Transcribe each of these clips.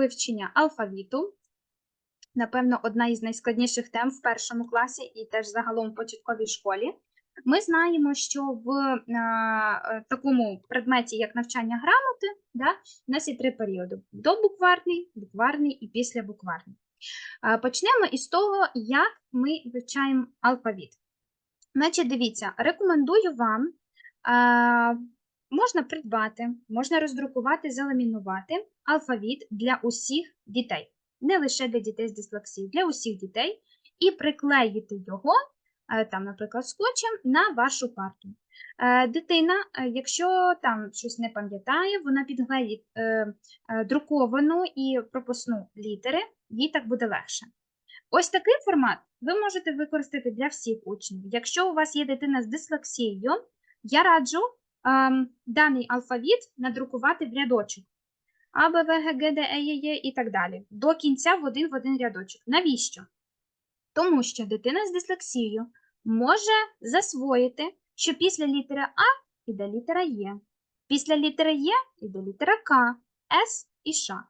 вивчення алфавіту. Напевно, одна із найскладніших тем в першому класі і теж загалом в початковій школі. Ми знаємо, що в е, е, такому предметі, як навчання грамоти, да, у нас є три періоди: добукварний, букварний і післябукварний. Е, Почнемо із того, як ми вивчаємо алфавіт. Значить, дивіться, рекомендую вам, е, можна придбати, можна роздрукувати, заламінувати алфавіт для усіх дітей, не лише для дітей з дислексією, для усіх дітей, і приклеїти його, е, там, наприклад, скотчем на вашу парту. Е, Дитина, е, якщо там щось не пам'ятає, вона підгледить е, друковану і прописну літери, їй так буде легше. Ось такий формат ви можете використати для всіх учнів. Якщо у вас є дитина з дислексією, я раджу даний алфавіт надрукувати в рядочок. А, Б, В, Г, Г, Д, Е, Є, Є і так далі. До кінця в один в один рядочок. Навіщо? Тому що дитина з дислексією може засвоїти, що після літери А іде літера Є. Після літери Є іде літера К, С і Ш.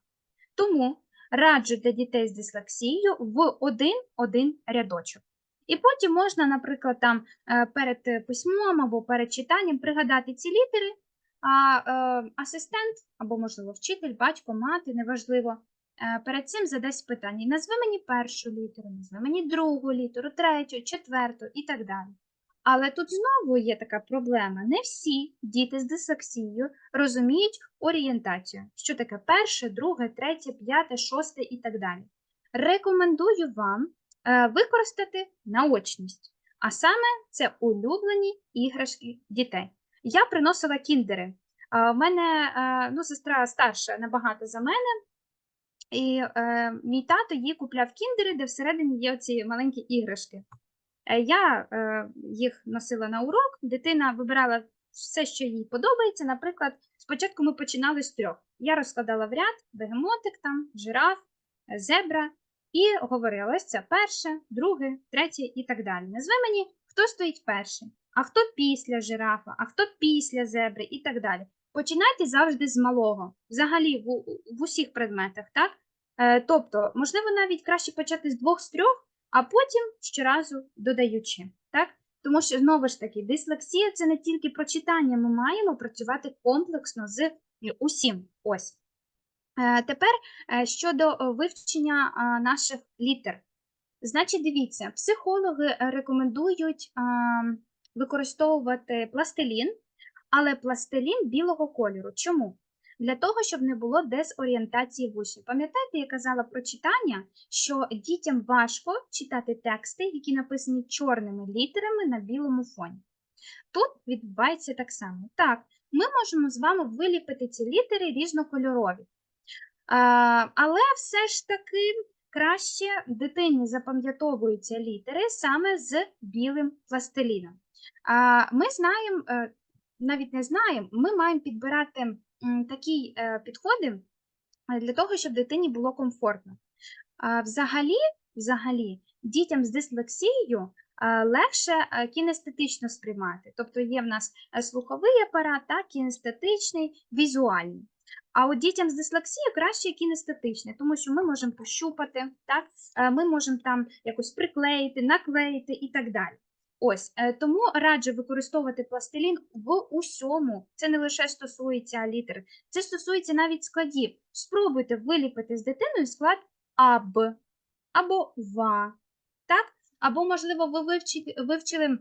Тому раджу для дітей з дислексією в один-один рядочок. І потім можна, наприклад, там е, перед письмом або перед читанням пригадати ці літери, а е, асистент або, можливо, вчитель, батько, мати, неважливо, е, перед цим задасть питання: назви мені першу літеру, назви мені другу літеру, третю, четверту і так далі. Але тут знову є така проблема. Не всі діти з дислексією розуміють орієнтацію, що таке перше, друге, третє, п'яте, шосте і так далі. Рекомендую вам використати наочність, а саме це улюблені іграшки дітей. Я приносила кіндери. У мене е, ну, сестра старша набагато за мене, і е, мій тато їй купляв кіндери, де всередині є оці маленькі іграшки. Е, Я е, їх носила на урок, дитина вибирала все, що їй подобається. Наприклад, спочатку ми починали з трьох. Я розкладала в ряд бегемотик, там, жираф, е, зебра, і говорила, ось це перше, друге, третє і так далі. Назви мені, хто стоїть перший, а хто після жирафа, а хто після зебри і так далі. Починайте завжди з малого, взагалі в, в усіх предметах, так? Е, тобто, можливо, навіть краще почати з двох з трьох, а потім щоразу додаючи. Так? Тому що, знову ж таки, дислексія це не тільки про читання, ми маємо працювати комплексно з усім. Ось. Е, Тепер е, щодо е, вивчення наших літер. Значить, дивіться, психологи рекомендують використовувати пластилін, але пластилін білого кольору. Чому? Для того, щоб не було дезорієнтації в учнів. Пам'ятаєте, я казала про читання, що дітям важко читати тексти, які написані чорними літерами на білому фоні. Тут відбувається так само. Так, ми можемо з вами виліпити ці літери різнокольорові. Але все ж таки краще дитині запам'ятовуються літери саме з білим пластиліном. Ми знаємо, е, навіть не знаємо, ми маємо підбирати такі е, підходи е, для того, щоб дитині було комфортно. Взагалі, взагалі, дітям з дислексією легше кінестетично сприймати. Тобто є в нас слуховий апарат, так, кінестетичний, візуальний. А от дітям з дислексією краще кінестетичне, тому що ми можемо пощупати, так? е, ми можемо там якось приклеїти, наклеїти і так далі. Ось е, тому раджу використовувати пластилін в усьому. Це не лише стосується літер, це стосується навіть складів. Спробуйте виліпити з дитиною склад АБ або ВА. Так? Або, можливо, ви вивчи- вивчили е,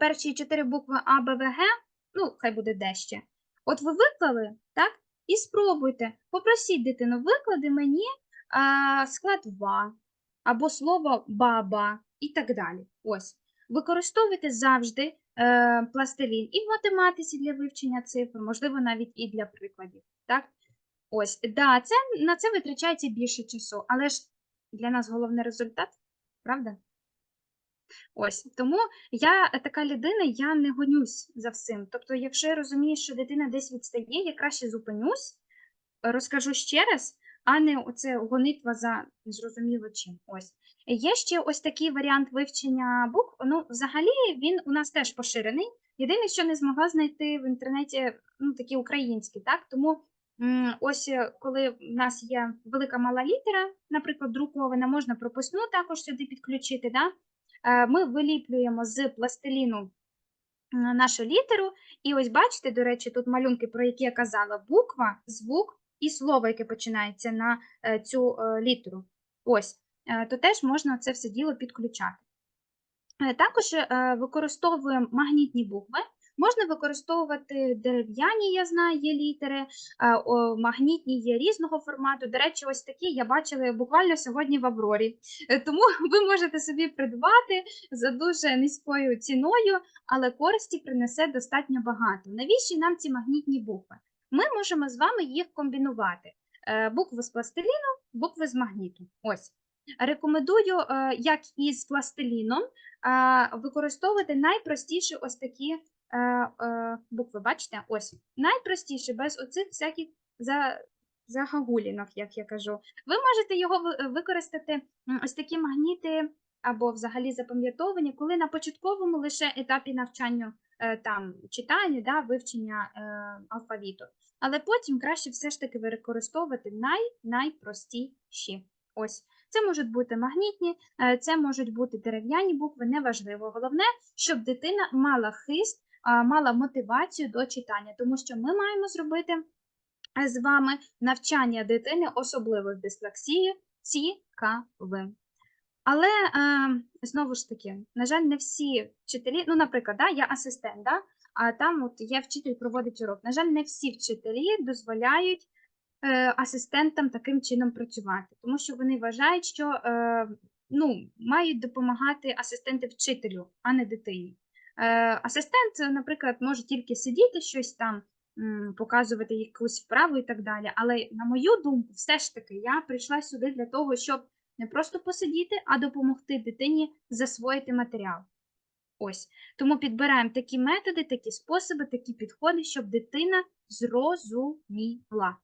перші чотири букви А, Б, В, Г, ну, хай буде де ще. От ви виклали, так? І спробуйте. Попросіть дитину, виклади мені а, склад ва або слово баба і так далі. Ось. Використовуйте завжди е, пластилін і в математиці для вивчення цифр, можливо, навіть і для прикладів. Так? Ось, да, це, на це витрачається більше часу, але ж для нас головний результат, правда? Ось тому я е, така людина, я не гонюсь за всім. Тобто, якщо я розумію, що дитина десь відстає, я краще зупинюсь, розкажу ще раз, а не оце гонитва за незрозуміло чим. Ось. Є ще ось такий варіант вивчення букв. Ну, взагалі він у нас теж поширений. Єдине, що не змогла знайти в інтернеті ну, такі українські, так? Тому Ось е, коли в нас є велика мала літера, наприклад, друкована, можна прописну також сюди підключити. Да? Е, Ми виліплюємо з пластиліну нашу літеру. І ось бачите, до речі, тут малюнки, про які я казала: буква, звук і слово, яке починається на е, цю е, літеру. Ось, е, то теж можна це все діло підключати. Е, Також е, використовуємо магнітні букви. Можна використовувати дерев'яні, я знаю, є літери, магнітні є різного формату. До речі, ось такі я бачила буквально сьогодні в Аврорі. Е, Тому ви можете собі придбати за дуже низькою ціною, але користі принесе достатньо багато. Навіщо нам ці магнітні букви? Ми можемо з вами їх комбінувати. Е, Букви з пластиліну, букви з магніту. Ось. Рекомендую, е, як із пластиліном, використовувати найпростіші ось такі букви. Бачите? Ось. Найпростіше, без оцих всяких за, загагулінок, як я кажу. Ви можете його ви- використати ось такі магніти або взагалі запам'ятовані, коли на початковому лише етапі навчання е, там читання, да, вивчення е, алфавіту. Але потім краще все ж таки використовувати най, найпростіші. Ось. Це можуть бути магнітні, е, це можуть бути дерев'яні букви, неважливо. Головне, щоб дитина мала хист, мала мотивацію до читання, тому що ми маємо зробити е, з вами навчання дитини, особливо з дислексією, цікавим. Але е, знову ж таки, на жаль, не всі вчителі, ну, наприклад, да, я асистент, да, а там от є вчитель проводить урок. На жаль, не всі вчителі дозволяють е, асистентам таким чином працювати, тому що вони вважають, що ну, мають допомагати асистенти вчителю, а не дитині. Е, асистент, наприклад, може тільки сидіти щось там, показувати якусь вправу і так далі. Але, на мою думку, все ж таки, я прийшла сюди для того, щоб не просто посидіти, а допомогти дитині засвоїти матеріал. Ось. Тому підбираємо такі методи, такі способи, такі підходи, щоб дитина зрозуміла.